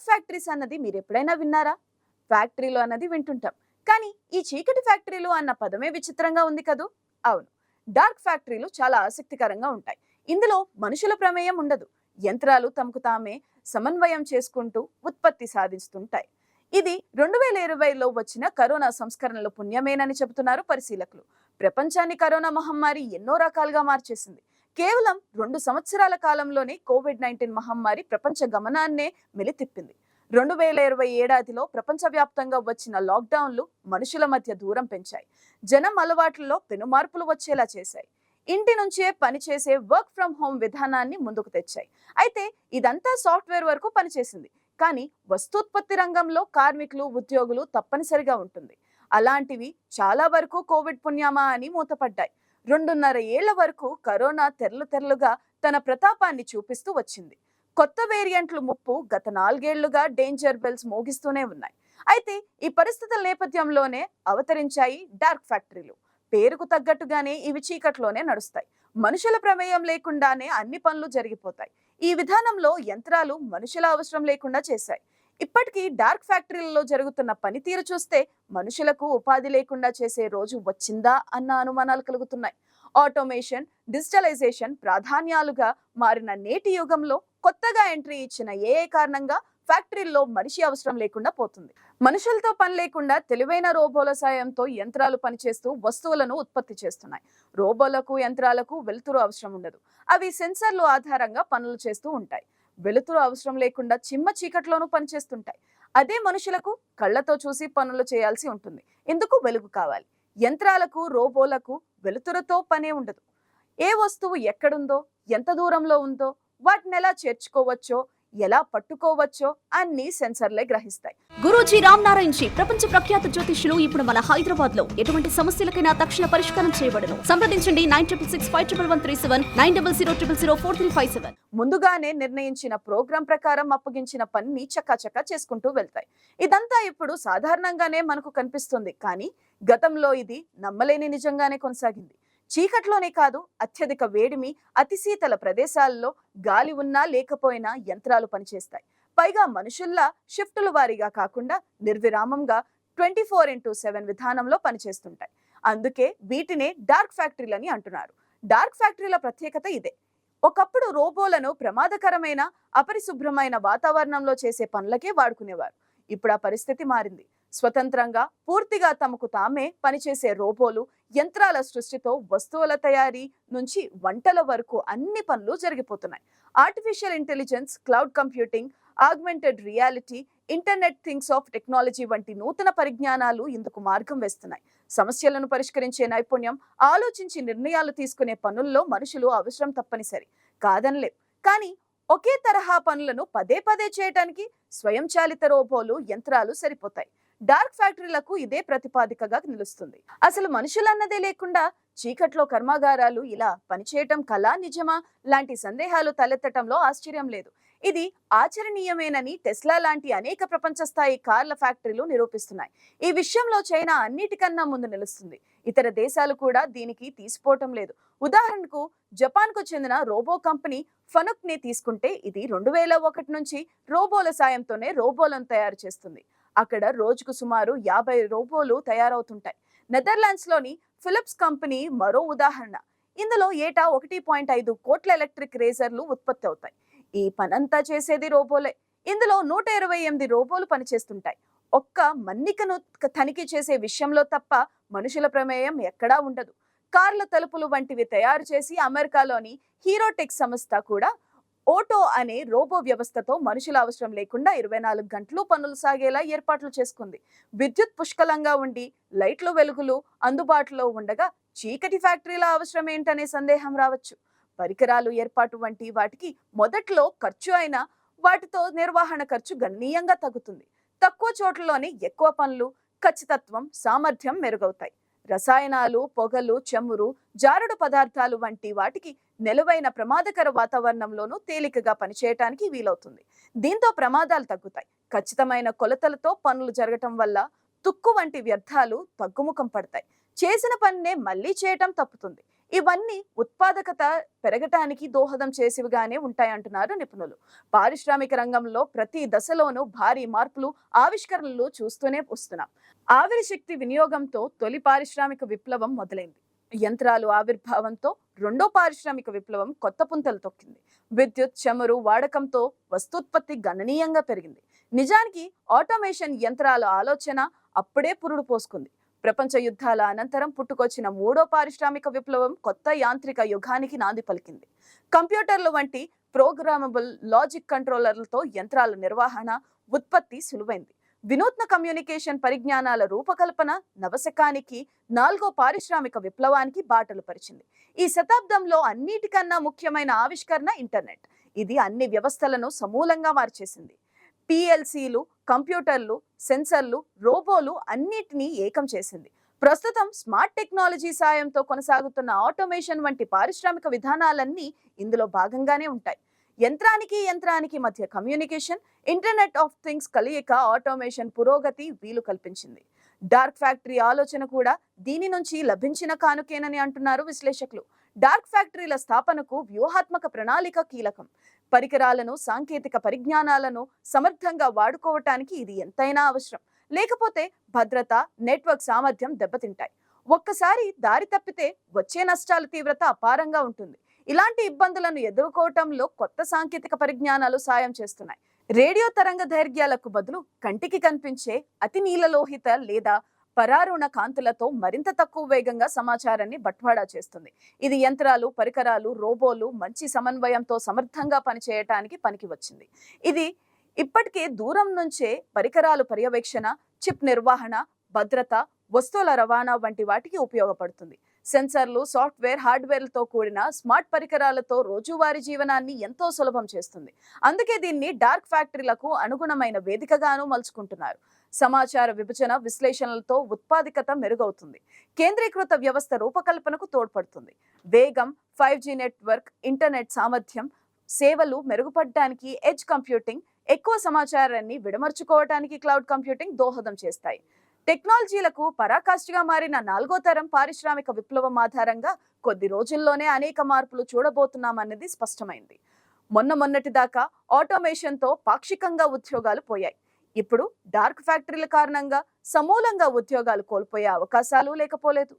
Dark factories అన్నది మీరు ఎప్పుడైనా విన్నారా? ఫ్యాక్టరీలు అన్నది వింటుంటాం. కానీ ఈ చీకటి ఫ్యాక్టరీలు అన్న పదమే విచిత్రంగా ఉంది కదూ? అవును. డార్క్ ఫ్యాక్టరీలు చాలా ఆసక్తికరంగా ఉంటాయి. ఇందులో మనుషుల ప్రమేయం ఉండదు. యంత్రాలు తమకు తామే సమన్వయం చేసుకుంటూ ఉత్పత్తి సాధిస్తుంటాయి. ఇది రెండు వేల ఇరవైలో వచ్చిన కరోనా సంస్కరణలు పుణ్యమేనని చెబుతున్నారు పరిశీలకులు. ప్రపంచాన్ని కరోనా మహమ్మారి ఎన్నో రకాలుగా మార్చేసింది. కేవలం రెండు సంవత్సరాల కాలంలోనే కోవిడ్ నైన్టీన్ మహమ్మారి ప్రపంచ గమనాన్నే మెలితిప్పింది. రెండు వేల ఇరవై ఏడాదిలో ప్రపంచవ్యాప్తంగా వచ్చిన లాక్డౌన్లు మనుషుల మధ్య దూరం పెంచాయి. జనం అలవాట్లలో పెనుమార్పులు వచ్చేలా చేశాయి. ఇంటి నుంచే పనిచేసే వర్క్ ఫ్రం హోమ్ విధానాన్ని ముందుకు తెచ్చాయి. అయితే ఇదంతా సాఫ్ట్వేర్ వరకు పనిచేసింది. కానీ వస్తూత్పత్తి రంగంలో కార్మికులు ఉద్యోగులు తప్పనిసరిగా ఉంటుంది. అలాంటివి చాలా వరకు కోవిడ్ పుణ్యామా అని మూతపడ్డాయి. రెండున్నర ఏళ్ళ వరకు కరోనా తెరలు తెరలుగా తన ప్రతాపాన్ని చూపిస్తూ వచ్చింది. కొత్త వేరియంట్లు ముప్పు గత నాలుగేళ్ళుగా డేంజర్ బెల్స్ మోగిస్తూనే ఉన్నాయి. అయితే ఈ పరిస్థితుల నేపథ్యంలోనే అవతరించాయి డార్క్ ఫ్యాక్టరీలు. పేరుకు తగ్గట్టుగానే ఇవి చీకట్లోనే నడుస్తాయి. మనుషుల ప్రమేయం లేకుండానే అన్ని పనులు జరిగిపోతాయి. ఈ విధానంలో యంత్రాలు మనుషుల అవసరం లేకుండా చేశాయి. ఇప్పటికీ డార్క్ ఫ్యాక్టరీలలో జరుగుతున్న పనితీరు చూస్తే మనుషులకు ఉపాధి లేకుండా చేసే రోజు వచ్చిందా అన్న అనుమానాలు కలుగుతున్నాయి. ఆటోమేషన్ డిజిటలైజేషన్ ప్రాధాన్యాలుగా మారిన నేటి యుగంలో కొత్తగా ఎంట్రీ ఇచ్చిన ఏఏ కారణంగా ఫ్యాక్టరీల్లో మనిషి అవసరం లేకుండా పోతుంది. మనుషులతో పని లేకుండా తెలివైన రోబోల సాయంతో యంత్రాలు పనిచేస్తూ వస్తువులను ఉత్పత్తి చేస్తున్నాయి. రోబోలకు యంత్రాలకు వెలుతురు అవసరం ఉండదు. అవి సెన్సర్లు ఆధారంగా పనులు చేస్తూ ఉంటాయి. వెలుతురు అవసరం లేకుండా చిమ్మ చీకట్లోనూ పనిచేస్తుంటాయి. అదే మనుషులకు కళ్ళతో చూసి పనులు చేయాల్సి ఉంటుంది. ఎందుకు వెలుగు కావాలి? యంత్రాలకు రోబోలకు వెలుతురుతో పనే ఉండదు. ఏ వస్తువు ఎక్కడుందో ఎంత దూరంలో ఉందో వాటిని ఎలా చేర్చుకోవచ్చో ఎలా పట్టుకోవచ్చో అన్ని సెన్సర్లే గ్రహిస్తాయి. గురూజీ రామ్ నారాయణ్ జీ ప్రపంచ ప్రఖ్యాత జ్యోతిష్యులు ఇప్పుడు మన హైదరాబాద్లో ఎటువంటి సమస్యలకైనా తక్షణ పరిష్కారం చేయబడను. సంప్రదించండి nine triple six five triple one three seven nine double zero triple zero four three five seven. ముందుగానే నిర్ణయించిన ప్రోగ్రాం ప్రకారం అప్పగించిన పనిని చకాచకా చేసుకుంటూ వెళ్తాయి. ఇదంతా ఇప్పుడు సాధారణంగానే మనకు కనిపిస్తుంది. కానీ గతంలో ఇది నమ్మలేని నిజంగానే కొనసాగింది. చీకట్లోనే కాదు అత్యధిక వేడిమి అతి శీతల ప్రదేశాల్లో గాలి ఉన్నా లేకపోయినా యంత్రాలు పనిచేస్తాయి. పైగా మనుషుల్లా షిఫ్టుల వారీగా కాకుండా నిర్విరామంగా ట్వంటీ ఫోర్ ఇంటూ సెవెన్ విధానంలో పనిచేస్తుంటాయి. అందుకే వీటినే డార్క్ ఫ్యాక్టరీలని అంటున్నారు. డార్క్ ఫ్యాక్టరీల ప్రత్యేకత ఇదే. ఒకప్పుడు రోబోలను ప్రమాదకరమైన అపరిశుభ్రమైన వాతావరణంలో చేసే పనులకే వాడుకునేవారు. ఇప్పుడు ఆ పరిస్థితి మారింది. స్వతంత్రంగా పూర్తిగా తమకు తామే పనిచేసే రోబోలు యంత్రాల సృష్టితో వస్తువుల తయారీ నుంచి వంటల వరకు అన్ని పనులు జరిగిపోతున్నాయి. Artificial intelligence cloud computing augmented reality internet things of technology వంటి నూతన పరిజ్ఞానాలు ఇందుకు మార్గం వేస్తున్నాయి. సమస్యలను పరిష్కరించే నైపుణ్యం ఆలోచించి నిర్ణయాలు తీసుకునే పనుల్లో మనుషులు అవసరం తప్పనిసరి. కాదనలేం. కానీ ఒకే తరహా పనులను పదే పదే చేయటానికి స్వయంచాలిత రోబోలు యంత్రాలు సరిపోతాయి. డార్క్ ఫ్యాక్టరీలకు ఇదే ప్రతిపాదికగా నిలుస్తుంది. అసలు మనుషులన్నదే లేకుండా చీకట్లో కర్మాగారాలు ఇలా పనిచేయటం కళా నిజమా? లాంటి సందేహాలు తలెత్తటంలో ఆశ్చర్యం లేదు. ఇది ఆచరణీయమేనని టెస్లా లాంటి అనేక ప్రపంచ స్థాయి కార్ల ఫ్యాక్టరీలు నిరూపిస్తున్నాయి. ఈ విషయంలో చైనా అన్నిటికన్నా ముందు నిలుస్తుంది. ఇతర దేశాలు కూడా దీనికి తీసిపోవటం లేదు. ఉదాహరణకు జపాన్కు చెందిన రోబో కంపెనీ ఫనుక్ని తీసుకుంటే ఇది రెండు వేల ఒకటి నుంచి రోబోల సాయంతోనే రోబోలను తయారు చేస్తుంది. అక్కడ రోజుకు సుమారు యాభై రోబోలు తయారవుతుంటాయి. నెదర్లాండ్స్లోని ఫిలిప్స్ కంపెనీ మరో ఉదాహరణ. ఇందులో ఏటా ఒకటి పాయింట్ ఐదు కోట్ల ఎలక్ట్రిక్ రేజర్లు ఉత్పత్తి అవుతాయి. ఈ పనంతా చేసేది రోబోలే. ఇందులో నూట ఇరవై ఎనిమిది రోబోలు పనిచేస్తుంటాయి. ఒక్క మన్నికను తనిఖీ చేసే విషయంలో తప్ప మనుషుల ప్రమేయం ఎక్కడా ఉండదు. కార్ల తలుపులు వంటివి తయారు చేసి అమెరికాలోని హీరోటెక్ సంస్థ కూడా ఓటో అనే రోబో వ్యవస్థతో మనుషుల అవసరం లేకుండా ఇరవై నాలుగు గంటలు పనులు సాగేలా ఏర్పాట్లు చేసుకుంది. విద్యుత్ పుష్కలంగా ఉండి లైట్లు వెలుగులు అందుబాటులో ఉండగా చీకటి ఫ్యాక్టరీల అవసరం ఏంటనే సందేహం రావచ్చు. పరికరాలు ఏర్పాటు వంటి వాటికి మొదట్లో ఖర్చు అయినా వాటితో నిర్వహణ ఖర్చు గణనీయంగా తగ్గుతుంది. తక్కువ చోట్లలోనే ఎక్కువ పనులు ఖచ్చితత్వం సామర్థ్యం మెరుగవుతాయి. రసాయనాలు పొగలు చమురు జారుడు పదార్థాలు వంటి వాటికి నెలవైన ప్రమాదకర వాతావరణంలోనూ తేలికగా పనిచేయటానికి వీలవుతుంది. దీంతో ప్రమాదాలు తగ్గుతాయి. ఖచ్చితమైన కొలతలతో పనులు జరగటం వల్ల తుక్కు వంటి వ్యర్థాలు తగ్గుముఖం పడతాయి. చేసిన పనినే మళ్ళీ చేయటం తప్పుతుంది. ఇవన్నీ ఉత్పాదకత పెరగటానికి దోహదం చేసేవిగానే ఉంటాయంటున్నారు నిపుణులు. పారిశ్రామిక రంగంలో ప్రతి దశలోనూ భారీ మార్పులు ఆవిష్కరణలు చూస్తూనే వస్తున్నాం. ఆవిరి శక్తి వినియోగంతో తొలి పారిశ్రామిక విప్లవం మొదలైంది. యంత్రాలు ఆవిర్భావంతో రెండో పారిశ్రామిక విప్లవం కొత్త పుంతలు తొక్కింది. విద్యుత్ చమురు వాడకంతో వస్తూత్పత్తి గణనీయంగా పెరిగింది. నిజానికి ఆటోమేషన్ యంత్రాల ఆలోచన అప్పుడే పురుడు పోసుకుంది. ప్రపంచ యుద్ధాల అనంతరం పుట్టుకొచ్చిన మూడో పారిశ్రామిక విప్లవం కొత్త యాంత్రిక యుగానికి నాంది పలికింది. కంప్యూటర్లు వంటి ప్రోగ్రామబుల్ లాజిక్ కంట్రోలర్లతో యంత్రాల నిర్వహణ ఉత్పత్తి సులువైంది. వినూత్న కమ్యూనికేషన్ పరిజ్ఞానాల రూపకల్పన నవశకానికి నాలుగో పారిశ్రామిక విప్లవానికి బాటలు పరిచింది. ఈ శతాబ్దంలో అన్నిటికన్నా ముఖ్యమైన ఆవిష్కరణ ఇంటర్నెట్. ఇది అన్ని వ్యవస్థలను సమూలంగా మార్చేసింది. పిఎల్సీలు కంప్యూటర్లు సెన్సర్లు రోబోలు అన్నిటినీ ఏకం చేసింది. ప్రస్తుతం స్మార్ట్ టెక్నాలజీ సాయంతో కొనసాగుతున్న ఆటోమేషన్ వంటి పారిశ్రామిక విధానాలన్నీ ఇందులో భాగంగానే ఉంటాయి. యంత్రానికి యంత్రానికి మధ్య కమ్యూనికేషన్ ఇంటర్నెట్ ఆఫ్ థింగ్స్ కలయిక ఆటోమేషన్ పురోగతి వీలు కల్పించింది. డార్క్ ఫ్యాక్టరీ ఆలోచన కూడా దీని నుంచి లభించిన కానుకేనని అంటున్నారు విశ్లేషకులు. డార్క్ ఫ్యాక్టరీల స్థాపనకు వ్యూహాత్మక ప్రణాళిక కీలకం. పరికరాలను సాంకేతిక పరిజ్ఞానాలను సమర్థంగా వాడుకోవటానికి ఇది ఎంతైనా అవసరం. లేకపోతే భద్రత నెట్వర్క్ సామర్థ్యం దెబ్బతింటాయి. ఒక్కసారి దారి తప్పితే వచ్చే నష్టాల తీవ్రత అపారంగా ఉంటుంది. ఇలాంటి ఇబ్బందులను ఎదుర్కోవటంలో కొత్త సాంకేతిక పరిజ్ఞానాలు సాయం చేస్తున్నాయి. రేడియో తరంగ దైర్ఘ్యాలకు బదులు కంటికి కనిపించే అతి నీలలోహిత లేదా పరారుణ కాంతులతో మరింత తక్కువ వేగంగా సమాచారాన్ని బట్వాడా చేస్తుంది. ఇది యంత్రాలు పరికరాలు రోబోలు మంచి సమన్వయంతో సమర్థంగా పనిచేయటానికి పనికి వచ్చింది ఇది ఇప్పటికే దూరం నుంచే పరికరాలు పర్యవేక్షణ చిప్ నిర్వహణ భద్రత వస్తువుల రవాణా వంటి వాటికి ఉపయోగపడుతుంది. సెన్సర్లు సాఫ్ట్వేర్ హార్డ్వేర్లతో కూడిన స్మార్ట్ పరికరాలతో రోజువారీ జీవనాన్ని ఎంతో సులభం చేస్తుంది. అందుకే దీన్ని డార్క్ ఫ్యాక్టరీలకు అనుగుణమైన వేదికగాను మలుచుకుంటున్నారు. సమాచార విభజన విశ్లేషణలతో ఉత్పాదికత మెరుగవుతుంది. కేంద్రీకృత వ్యవస్థ రూపకల్పనకు తోడ్పడుతుంది. వేగం ఫైవ్ జీ నెట్వర్క్ ఇంటర్నెట్ సామర్థ్యం సేవలు మెరుగుపడడానికి ఎడ్జ్ కంప్యూటింగ్ ఎక్కువ సమాచారాన్ని విడమర్చుకోవడానికి క్లౌడ్ కంప్యూటింగ్ దోహదం చేస్తాయి. టెక్నాలజీలకు పరాకాష్ఠగా మారిన నాలుగో తరం పారిశ్రామిక విప్లవం ఆధారంగా కొద్ది రోజుల్లోనే అనేక మార్పులు చూడబోతున్నామన్నది స్పష్టమైంది. మొన్న మొన్నటి దాకా ఆటోమేషన్తో పాక్షికంగా ఉద్యోగాలు పోయాయి. ఇప్పుడు డార్క్ ఫ్యాక్టరీల కారణంగా సమూలంగా ఉద్యోగాలు కోల్పోయే అవకాశాలు లేకపోలేదు.